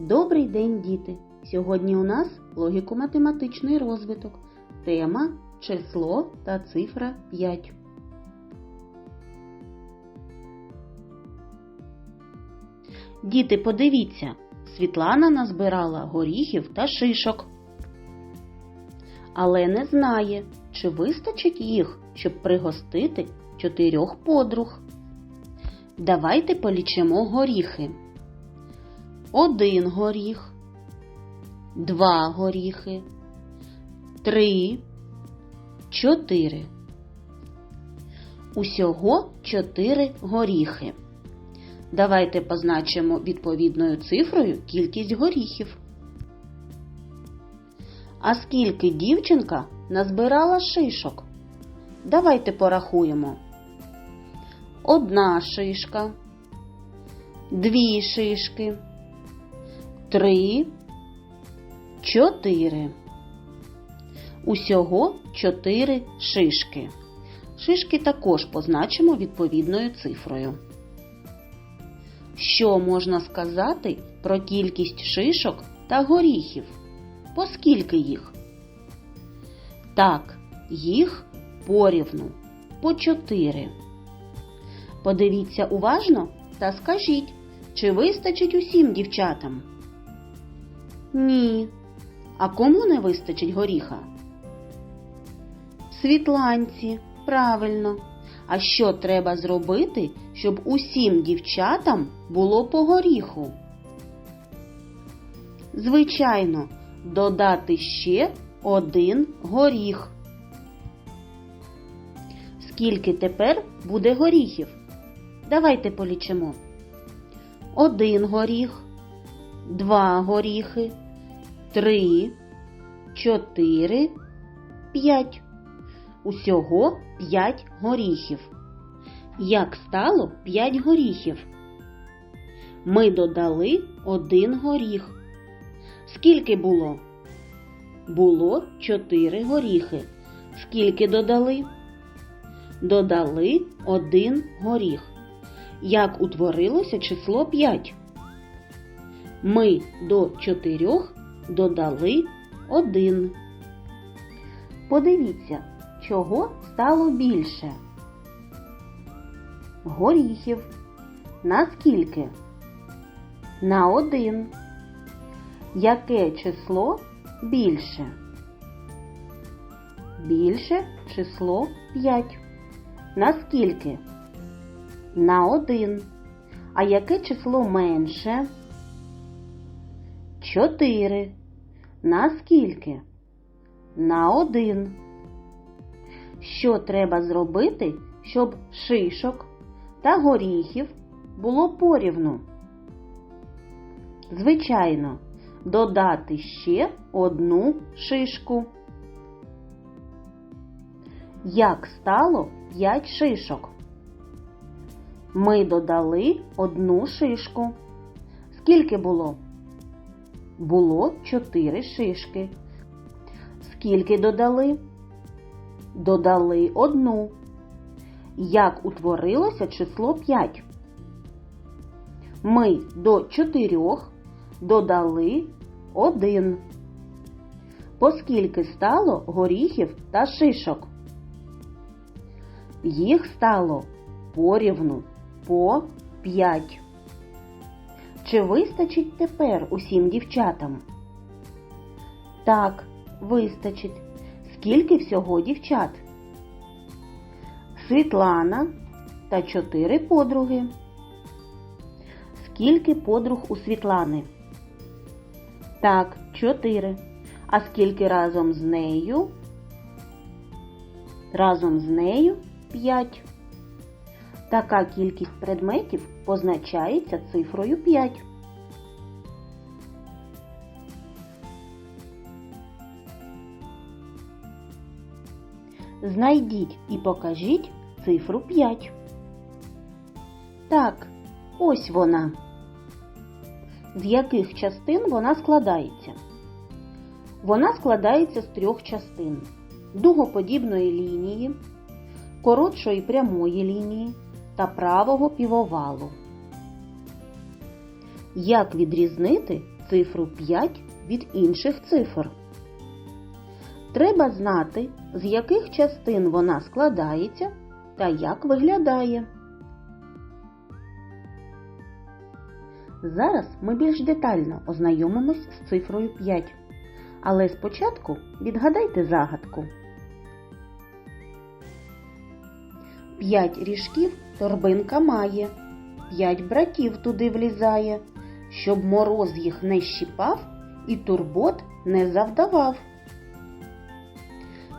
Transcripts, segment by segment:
Добрий день, діти! Сьогодні у нас логіко-математичний розвиток. Тема число та цифра 5. Діти, подивіться, Світлана назбирала горіхів та шишок. Але не знає, чи вистачить їх, щоб пригостити чотирьох подруг. Давайте полічимо горіхи. Один горіх, два горіхи, три, чотири. Усього чотири горіхи. Давайте позначимо відповідною цифрою кількість горіхів. А скільки дівчинка назбирала шишок? Давайте порахуємо. Одна шишка, дві шишки, три, чотири. Усього чотири шишки. Шишки також позначимо відповідною цифрою. Що можна сказати про кількість шишок та горіхів? Поскільки їх? Так, їх порівну по чотири. Подивіться уважно та скажіть, чи вистачить усім дівчатам? Ні. А кому не вистачить горіха? Світланці, правильно. А що треба зробити, щоб усім дівчатам було по горіху? Звичайно, додати ще один горіх. Скільки тепер буде горіхів? Давайте полічимо. Один горіх, два горіхи, три, чотири, п'ять. Усього п'ять горіхів. Як стало п'ять горіхів? Ми додали один горіх. Скільки було? Було чотири горіхи. Скільки додали? Додали один горіх. Як утворилося число 5? Ми до чотирьох додали один. Подивіться, чого стало більше. Горіхів. На скільки? На один. Яке число більше? Більше число 5. На скільки? На один. А яке число менше? 4. На скільки? На один. Що треба зробити, щоб шишок та горіхів було порівну? Звичайно, додати ще одну шишку. Як стало 5 шишок? Ми додали одну шишку. Скільки було? Було 4 шишки. Скільки додали? Додали одну. Як утворилося число 5? Ми до 4 додали 1. Поскільки стало горіхів та шишок? Їх стало порівну по 5. Чи вистачить тепер усім дівчатам? Так, вистачить. Скільки всього дівчат? Світлана та чотири подруги. Скільки подруг у Світлани? Так, чотири. А скільки разом з нею? Разом з нею п'ять. Така кількість предметів позначається цифрою 5. Знайдіть і покажіть цифру 5. Так, ось вона. З яких частин вона складається? Вона складається з трьох частин: дугоподібної лінії, коротшої прямої лінії та правого півовалу. Як відрізнити цифру 5 від інших цифр. Треба знати, з яких частин вона складається та як виглядає. Зараз ми більш детально ознайомимось з цифрою 5. Але спочатку відгадайте загадку. П'ять ріжків торбинка має, п'ять братів туди влізає, щоб мороз їх не щіпав і турбот не завдавав.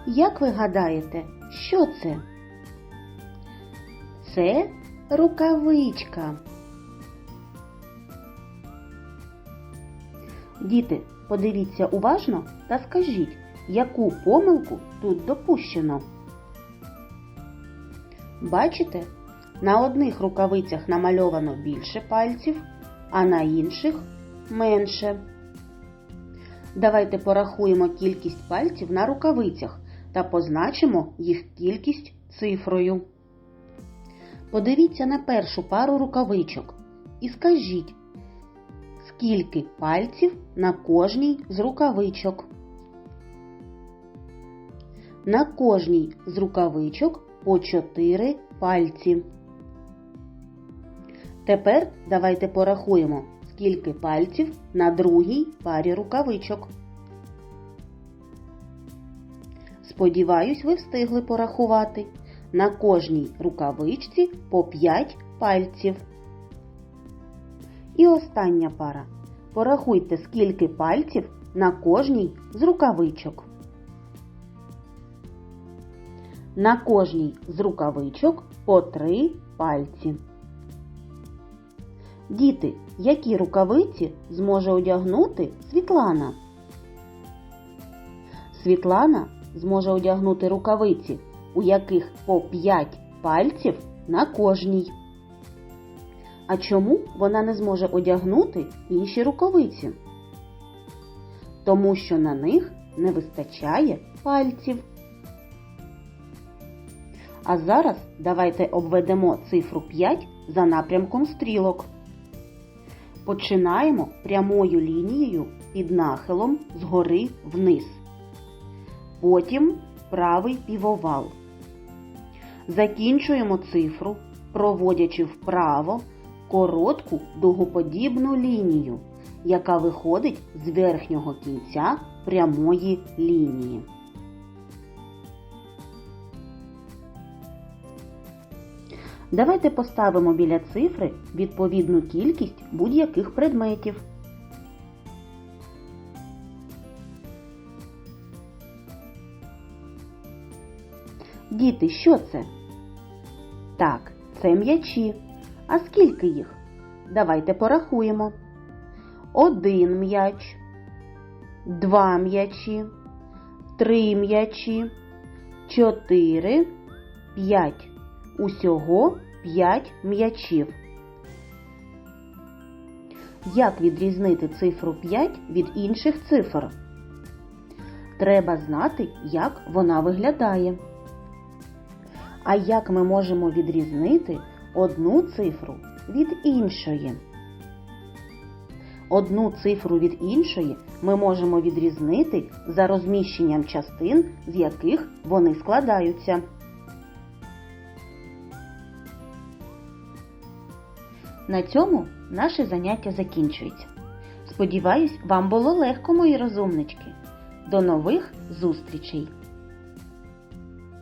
Як ви гадаєте, що це? Це рукавичка. Діти, подивіться уважно та скажіть, яку помилку тут допущено. Бачите, на одних рукавицях намальовано більше пальців, а на інших менше. Давайте порахуємо кількість пальців на рукавицях та позначимо їх кількість цифрою. Подивіться на першу пару рукавичок і скажіть, скільки пальців на кожній з рукавичок. На кожній з рукавичок по 4 пальці. Тепер давайте порахуємо, скільки пальців на другій парі рукавичок. Сподіваюсь, ви встигли порахувати. На кожній рукавичці по 5 пальців. І остання пара. Порахуйте, скільки пальців на кожній з рукавичок. На кожній з рукавичок по 3 пальці. Діти, які рукавиці зможе одягнути Світлана? Світлана зможе одягнути рукавиці, у яких по 5 пальців на кожній. А чому вона не зможе одягнути інші рукавиці? Тому що на них не вистачає пальців. А зараз давайте обведемо цифру 5 за напрямком стрілок. Починаємо прямою лінією під нахилом згори вниз. Потім правий півовал. Закінчуємо цифру, проводячи вправо коротку дугоподібну лінію, яка виходить з верхнього кінця прямої лінії. Давайте поставимо біля цифри відповідну кількість будь-яких предметів. Діти, що це? Так, це м'ячі. А скільки їх? Давайте порахуємо. Один м'яч, два м'ячі, три м'ячі, чотири, п'ять. Усього 5 м'ячів. Як відрізнити цифру 5 від інших цифр? Треба знати, як вона виглядає. А як ми можемо відрізнити одну цифру від іншої? Одну цифру від іншої ми можемо відрізнити за розміщенням частин, з яких вони складаються. На цьому наше заняття закінчується. Сподіваюсь, вам було легко, мої розумнички. До нових зустрічей!